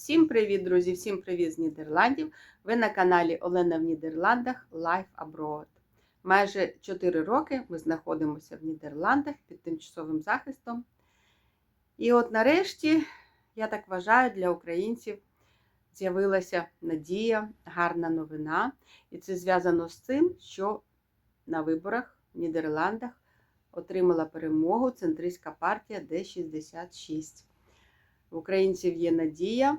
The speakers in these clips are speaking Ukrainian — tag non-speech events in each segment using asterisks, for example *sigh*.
Всім привіт, друзі! Всім привіт з Нідерландів! Ви на каналі Олена в Нідерландах Life Abroad. Майже 4 роки ми знаходимося в Нідерландах під тимчасовим захистом. І от нарешті, я так вважаю, для українців з'явилася надія, гарна новина. І це зв'язано з тим, що на виборах в Нідерландах отримала перемогу центристська партія Д66. В українців є надія,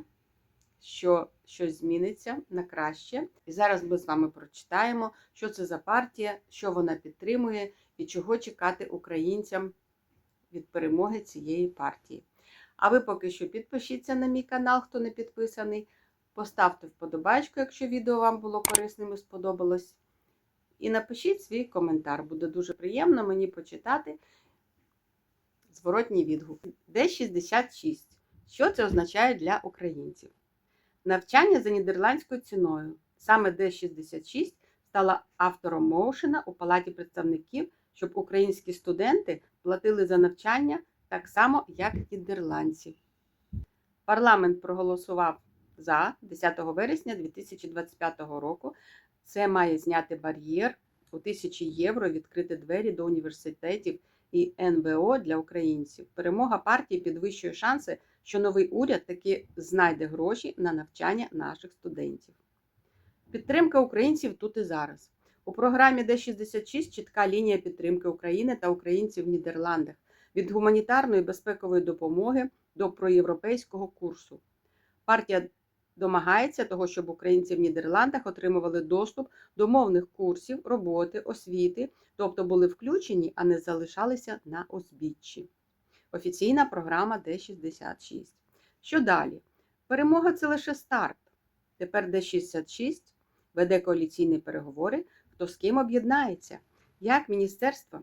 що щось зміниться на краще. І зараз ми з вами прочитаємо, що це за партія, що вона підтримує і чого чекати українцям від перемоги цієї партії. А ви поки що підпишіться на мій канал, хто не підписаний. Поставте вподобайку, якщо відео вам було корисним і сподобалось. І напишіть свій коментар. Буде дуже приємно мені почитати зворотній відгук. Д66. Що це означає для українців? Навчання за нідерландською ціною. Саме Д66 стала автором моушена у Палаті представників, щоб українські студенти платили за навчання так само, як нідерландці. Парламент проголосував за 10 вересня 2025 року. Це має зняти бар'єр у тисячі євро, відкрити двері до університетів і НВО для українців. Перемога партії підвищує шанси, що новий уряд таки знайде гроші на навчання наших студентів. Підтримка українців тут і зараз. У програмі Д66 чітка лінія підтримки України та українців в Нідерландах від гуманітарної безпекової допомоги до проєвропейського курсу. Партія домагається того, щоб українці в Нідерландах отримували доступ до мовних курсів, роботи, освіти, тобто були включені, а не залишалися на узбіччі. Офіційна програма Д66. Що далі? Перемога це лише старт. Тепер Д66 веде коаліційні переговори, хто з ким об'єднається, як міністерство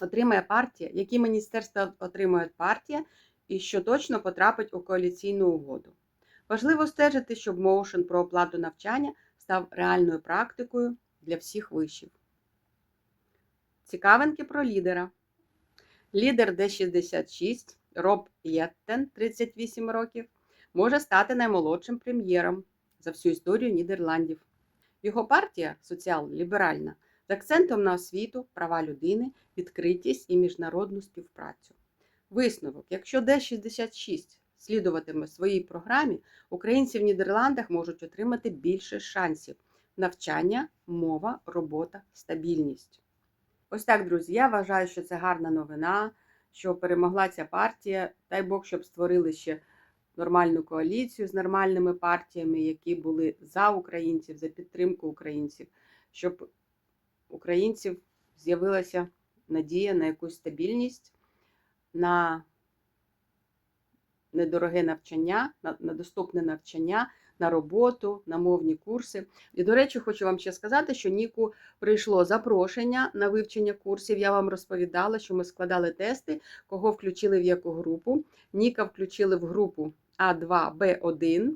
отримає партія, які міністерства отримує партія, і що точно потрапить у коаліційну угоду. Важливо стежити, щоб моушен про оплату навчання став реальною практикою для всіх вишів. Цікавинки про лідера. Лідер Д66 Роб Єттен, 38 років, може стати наймолодшим прем'єром за всю історію Нідерландів. Його партія соціал-ліберальна з акцентом на освіту, права людини, відкритість і міжнародну співпрацю. Висновок: якщо Д66 слідуватиме своїй програмі, українці в Нідерландах можуть отримати більше шансів: навчання, мова, робота, стабільність. Ось так, друзі. Я вважаю, що це гарна новина, що перемогла ця партія. Дай Бог, щоб створили ще нормальну коаліцію з нормальними партіями, які були за українців, за підтримку українців, щоб українців з'явилася надія на якусь стабільність, на недороге навчання, на, доступне навчання, на роботу, на мовні курси. І, до речі, хочу вам ще сказати, що Ніку прийшло запрошення на вивчення курсів. Я вам розповідала, що ми складали тести, кого включили в яку групу. Ніка включили в групу А2Б1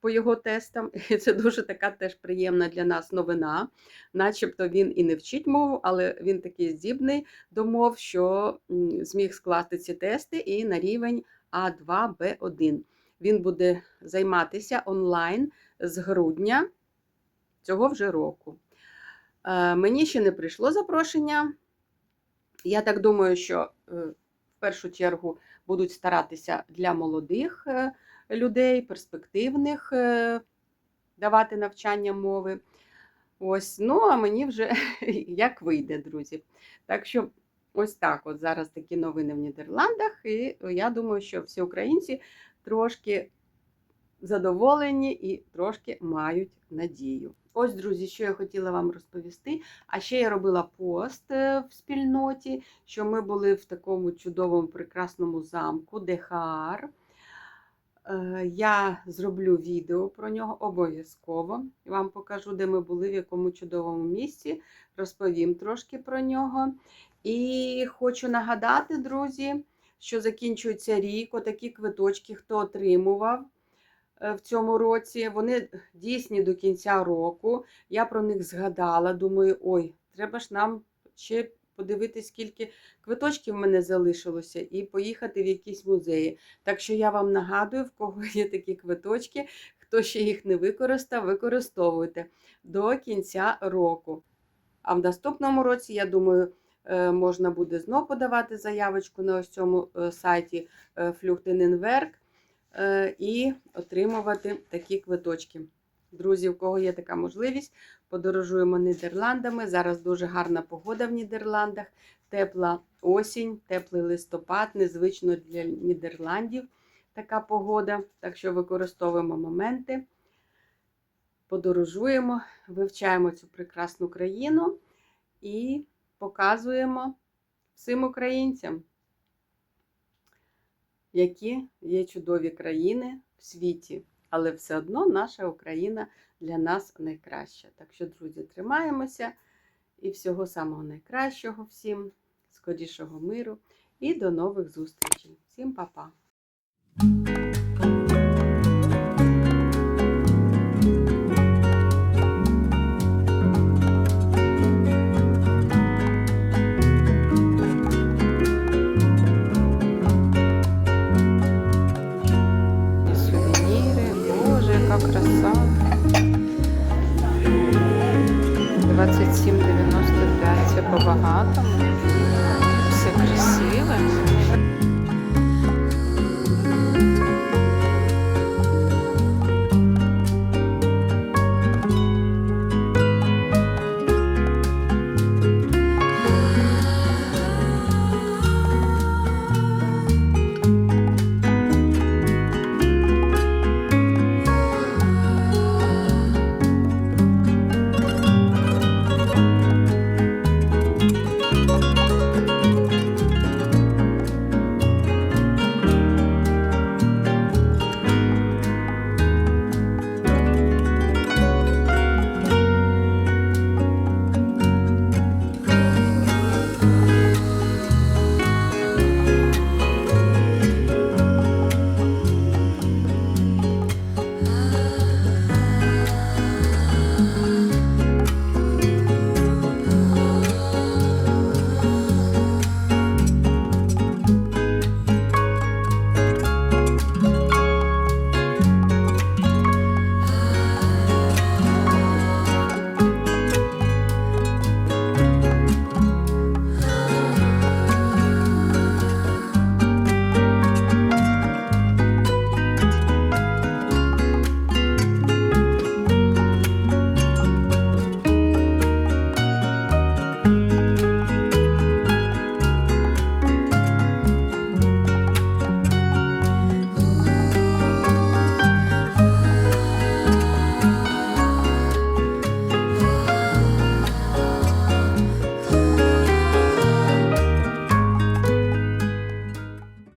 по його тестам. *laughs* І це дуже така теж приємна для нас новина. Начебто він і не вчить мову, але він такий здібний до мов, що зміг скласти ці тести і на рівень А2Б1. Він буде займатися онлайн з грудня цього вже року. Е, Мені ще не прийшло запрошення. Я так думаю, що е, в першу чергу будуть старатися для молодих е, людей, перспективних давати навчання мови. Ось, ну, а мені вже *laughs* як вийде, друзі. Так що, ось так: от зараз такі новини в Нідерландах, і я думаю, що всі українці трошки задоволені і трошки мають надію. Ось, друзі, що я хотіла вам розповісти. А ще я робила пост е, в спільноті, що ми були в такому чудовому прекрасному замку Дехаар. Е, Я зроблю відео про нього обов'язково. Вам покажу, де ми були, в якому чудовому місці. Розповім трошки про нього. І хочу нагадати, друзі, що закінчується рік, отакі квиточки, хто отримував в цьому році. Вони дійсні до кінця року. Я про них згадала. Думаю, ой, треба ж нам ще подивитись, скільки квиточків в мене залишилося, і поїхати в якісь музеї. Так що я вам нагадую, в кого є такі квиточки, хто ще їх не використав, використовуйте до кінця року. А в наступному році, я думаю, е, можна буде знов подавати заявочку на ось цьому е, сайті Флюхтененверк і отримувати такі квиточки. Друзі, у кого є така можливість, подорожуємо Нідерландами. Зараз дуже гарна погода в Нідерландах, тепла осінь, теплий листопад, незвично для Нідерландів така погода. Так що використовуємо моменти, подорожуємо, вивчаємо цю прекрасну країну і показуємо всім українцям, які є чудові країни в світі. Але все одно наша Україна для нас найкраща. Так що, друзі, тримаємося і всього самого найкращого всім, скорішого миру і до нових зустрічей. Всім па-па! 27,95 це по-багатому. Все красиве.